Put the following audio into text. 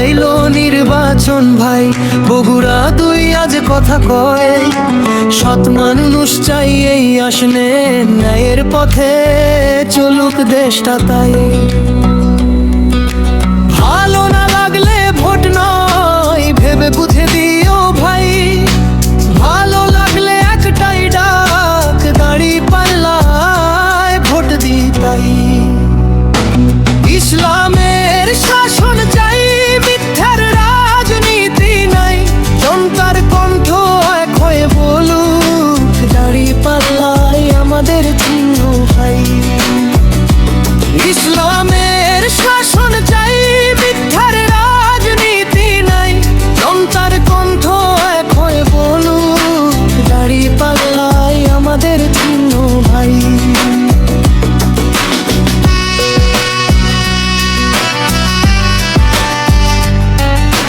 আইলো নির্বাচন ভাই। বগুড়া তুই আজ কথা কয়, সৎ মানুষ চাই এই আসনে ন্যায়ের পথে চলুক দেশটা তাই।